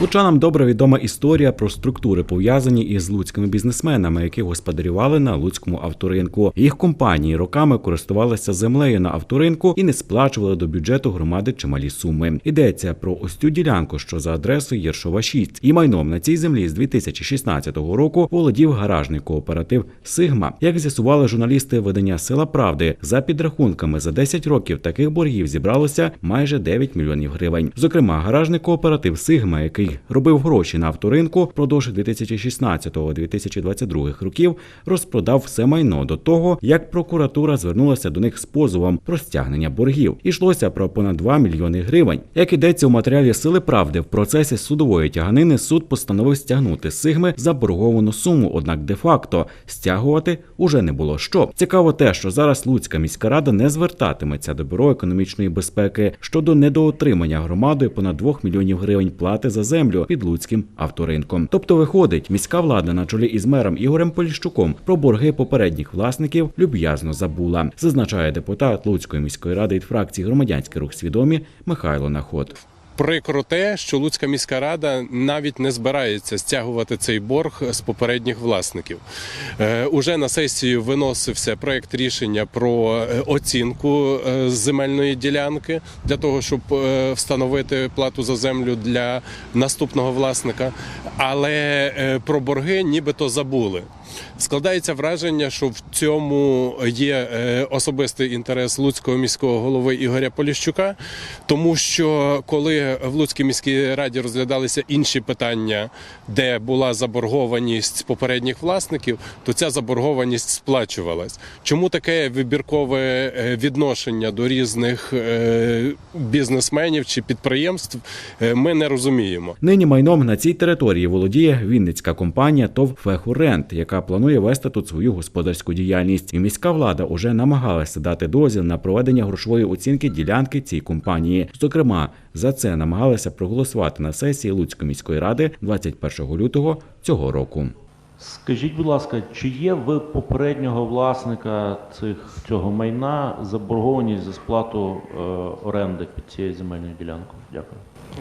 Лучанам добре відома історія про структури, пов'язані із луцькими бізнесменами, які господарювали на луцькому авторинку. Їх компанії роками користувалися землею на авторинку і не сплачували до бюджету громади чималі суми. Йдеться про ось цю ділянку, що за адресою Єршова 6. І майном на цій землі з 2016 року володів гаражний кооператив Сигма. Як з'ясували журналісти видання Сила Правди, за підрахунками за 10 років таких боргів зібралося майже 9 мільйонів гривень. Зокрема, гаражний кооператив Сигма, який робив гроші на авторинку впродовж 2016-2022 років, розпродав все майно до того, як прокуратура звернулася до них з позовом про стягнення боргів. Ішлося про понад 2 мільйони гривень. Як ідеться у матеріалі Сили Правди, в процесі судової тяганини суд постановив стягнути Сигми заборговану суму, однак де-факто стягувати уже не було що. Цікаво те, що зараз Луцька міська рада не звертатиметься до бюро економічної безпеки щодо недоотримання громадою понад 2 мільйонів гривень плати за землю під Луцьким авторинком. Тобто, виходить, міська влада на чолі із мером Ігорем Поліщуком про борги попередніх власників люб'язно забула, зазначає депутат Луцької міської ради від фракції громадянський рух свідомі Михайло Наход. Прикро те, що Луцька міська рада навіть не збирається стягувати цей борг з попередніх власників. Е, уже на сесію виносився проект рішення про е, оцінку е, земельної ділянки для того, щоб встановити плату за землю для наступного власника. Але про борги нібито забули. Складається враження, що в цьому є е, особистий інтерес Луцького міського голови Ігоря Поліщука, тому що коли в Луцькій міській раді розглядалися інші питання, де була заборгованість попередніх власників, то ця заборгованість сплачувалась. Чому таке вибіркове е, відношення до різних е, бізнесменів чи підприємств, ми не розуміємо. Нині майном на цій території володіє вінницька компанія ТОВ «Фехурент», яка планує вести тут свою господарську діяльність. І міська влада уже намагалася дати дозвіл на проведення грошової оцінки ділянки цій компанії. Зокрема, за це намагалися проголосувати на сесії Луцької міської ради 21 лютого цього року. Скажіть, будь ласка, чи є в попереднього власника цих цього майна заборгованість за сплату е, оренди під цією земельною ділянкою? Дякую.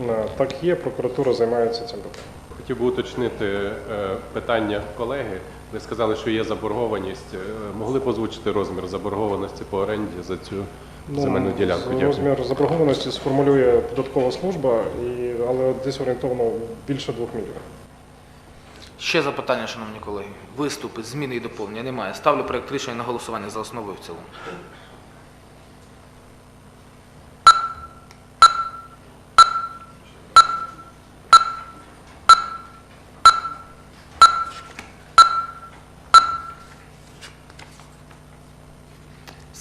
Е, Так є, прокуратура займається цим питанням. Хотів би уточнити е, питання колеги. Ви сказали, що є заборгованість. Е, Могли б озвучити розмір заборгованості по оренді за цю земельну ділянку? Дякую. Ну, Розмір заборгованості сформулює податкова служба, і, але десь орієнтовно більше 2 мільйонів. Ще запитання, шановні колеги. Виступи, зміни і доповнення немає. Ставлю проект рішення на голосування за основу і в цілому.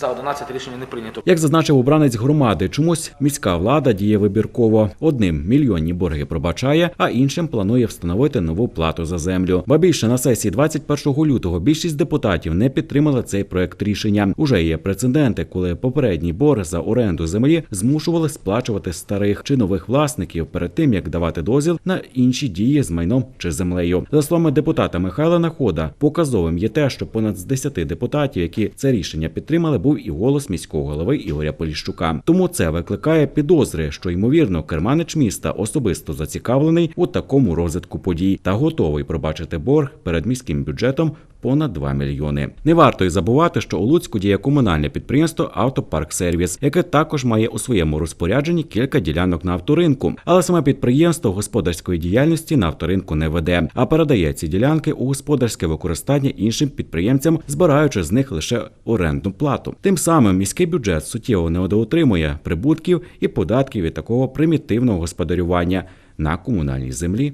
За 11 рішення не прийнято. Як зазначив обранець громади, чомусь міська влада діє вибірково. Одним мільйонні борги пробачає, а іншим планує встановити нову плату за землю. Ба більше на сесії 21 лютого більшість депутатів не підтримали цей проект рішення. Уже є прецеденти, коли попередній борг за оренду землі змушували сплачувати старих чи нових власників перед тим, як давати дозвіл на інші дії з майном чи землею. За словами депутата Михайла Находа, показовим є те, що понад з 10 депутатів, які це рішення підтримали, був і голос міського голови Ігоря Поліщука. Тому це викликає підозри, що ймовірно керманич міста особисто зацікавлений у такому розвитку подій та готовий пробачити борг перед міським бюджетом понад 2 мільйони. Не варто й забувати, що у Луцьку діє комунальне підприємство Автопарк Сервіс, яке також має у своєму розпорядженні кілька ділянок на авторинку. Але саме підприємство господарської діяльності на авторинку не веде, а передає ці ділянки у господарське використання іншим підприємцям, збираючи з них лише орендну плату. Тим самим міський бюджет суттєво недоотримує прибутків і податків від такого примітивного господарювання на комунальній землі.